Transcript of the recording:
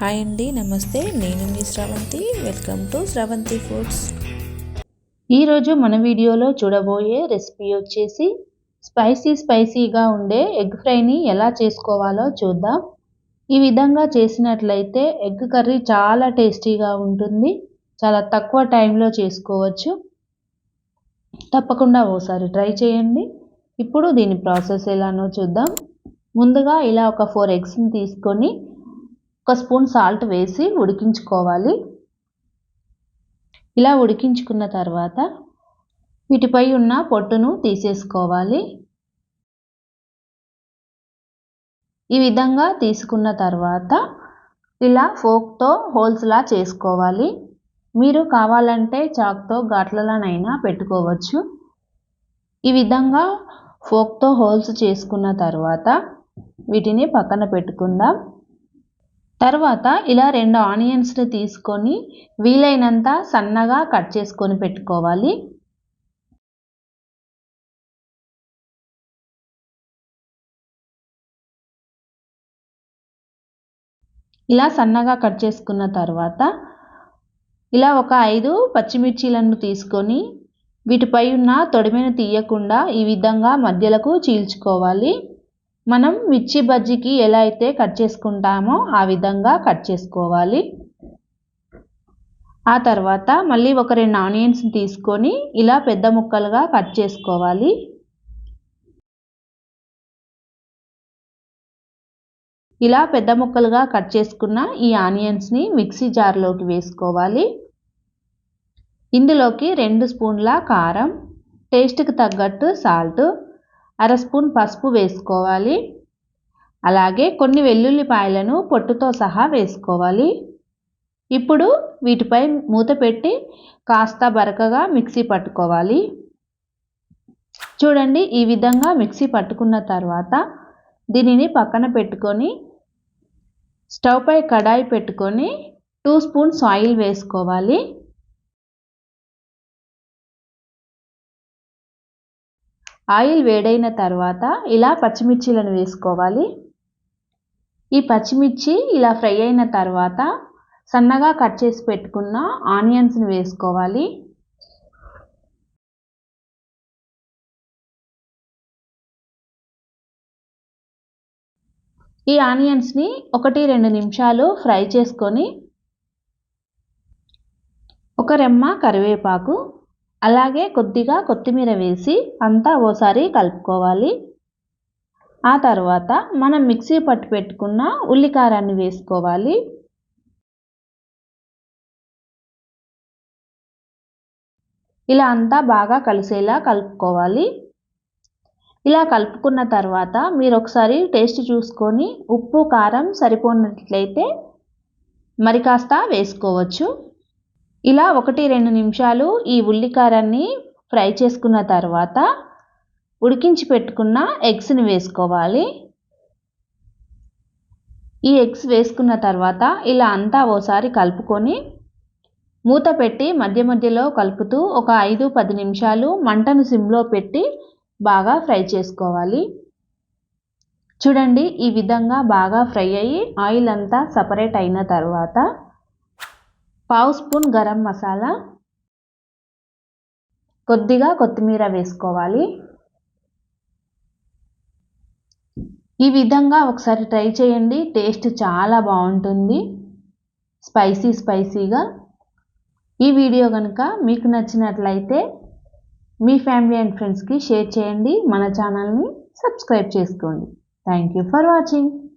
Hi అండి నమస్తే. నేను మీ Sravanthi. Welcome to Sravanthi foods ఈరోజు మన వీడియోలో చూడబోయే రెసిపీ వచ్చేసి స్పైసీ స్పైసీగా ఉండే ఎగ్ ఫ్రైని ఎలా చేసుకోవాలో చూద్దాం. ఈ విధంగా చేసినట్లయితే ఎగ్ కర్రీ చాలా టేస్టీగా ఉంటుంది. చాలా తక్కువ టైంలో చేసుకోవచ్చు. తప్పకుండా ఓసారి ట్రై చేయండి. ఇప్పుడు దీని ప్రాసెస్ ఎలానో చూద్దాం. ముందుగా ఇలా ఒక ఫోర్ ఎగ్స్ని తీసుకొని ఒక స్పూన్ సాల్ట్ వేసి ఉడికించుకోవాలి. ఇలా ఉడికించుకున్న తర్వాత వీటిపై ఉన్న పొట్టును తీసేసుకోవాలి. ఈ విధంగా తీసుకున్న తర్వాత ఇలా ఫోక్తో హోల్స్లా చేసుకోవాలి. మీరు కావాలంటే చాక్తో ఘాట్లలోనైనా పెట్టుకోవచ్చు. ఈ విధంగా ఫోక్తో హోల్స్ చేసుకున్న తర్వాత వీటిని పక్కన పెట్టుకుందాం. తర్వాత ఇలా రెండు ఆనియన్స్ని తీసుకొని వీలైనంత సన్నగా కట్ చేసుకొని పెట్టుకోవాలి. ఇలా సన్నగా కట్ చేసుకున్న తర్వాత ఇలా ఒక ఐదు పచ్చిమిర్చీలను తీసుకొని వీటిపై ఉన్న తొడిమెను తీయకుండా ఈ విధంగా మధ్యలకు చీల్చుకోవాలి. మనం మిర్చి బజ్జీకి ఎలా అయితే కట్ చేసుకుంటామో ఆ విధంగా కట్ చేసుకోవాలి. ఆ తర్వాత మళ్ళీ ఒక రెండు ఆనియన్స్ తీసుకొని ఇలా పెద్ద ముక్కలుగా కట్ చేసుకోవాలి. ఇలా పెద్ద ముక్కలుగా కట్ చేసుకున్న ఈ ఆనియన్స్ని మిక్సీ జార్లోకి వేసుకోవాలి. ఇందులోకి రెండు స్పూన్ల కారం టేస్ట్కి తగ్గట్టు సాల్ట్ అర స్పూన్ పసుపు వేసుకోవాలి. అలాగే కొన్ని వెల్లుల్లిపాయలను పొట్టుతో సహా వేసుకోవాలి. ఇప్పుడు వీటిపై మూత పెట్టి కాస్త బరకగా మిక్సీ పట్టుకోవాలి. చూడండి ఈ విధంగా మిక్సీ పట్టుకున్న తర్వాత దీనిని పక్కన పెట్టుకొని స్టవ్ పై కడాయి పెట్టుకొని టూ స్పూన్స్ ఆయిల్ వేసుకోవాలి. ఆయిల్ వేడైన తర్వాత ఇలా పచ్చిమిర్చీలను వేసుకోవాలి. ఈ పచ్చిమిర్చి ఇలా ఫ్రై అయిన తర్వాత సన్నగా కట్ చేసి పెట్టుకున్న ఆనియన్స్ని వేసుకోవాలి. ఈ ఆనియన్స్ని ఒకటి రెండు నిమిషాలు ఫ్రై చేసుకొని ఒక రెమ్మ కరివేపాకు అలాగే కొద్దిగా కొత్తిమీర వేసి అంతా ఓసారి కలుపుకోవాలి. ఆ తర్వాత మనం మిక్సీ పట్టు పెట్టుకున్న ఉల్లికారాన్ని వేసుకోవాలి. ఇలా అంతా బాగా కలిసేలా కలుపుకోవాలి. ఇలా కలుపుకున్న తర్వాత మీరు ఒకసారి టేస్ట్ చూసుకొని ఉప్పు కారం సరిపోయినట్లయితే మరి కాస్త వేసుకోవచ్చు. ఇలా ఒకటి రెండు నిమిషాలు ఈ ఉల్లికారాన్ని ఫ్రై చేసుకున్న తర్వాత ఉడికించి పెట్టుకున్న ఎగ్స్ని వేసుకోవాలి. ఈ ఎగ్స్ వేసుకున్న తర్వాత ఇలా అంతా ఓసారి కలుపుకొని మూత పెట్టి మధ్య మధ్యలో కలుపుతూ ఒక ఐదు పది నిమిషాలు మంటను సిమ్లో పెట్టి బాగా ఫ్రై చేసుకోవాలి. చూడండి ఈ విధంగా బాగా ఫ్రై అయ్యి ఆయిల్ అంతా సపరేట్ అయిన తర్వాత పావు స్పూన్ గరం మసాలా. కొద్దిగా కొత్తిమీర వేసుకోవాలి. ఈ విధంగా ఒకసారి ట్రై చేయండి. టేస్ట్ చాలా బాగుంటుంది. స్పైసీ స్పైసీగా. ఈ వీడియో కనుక మీకు నచ్చినట్లయితే మీ ఫ్యామిలీ అండ్ ఫ్రెండ్స్కి షేర్ చేయండి. మన ఛానల్ని సబ్స్క్రైబ్ చేసుకోండి. Thank you for watching.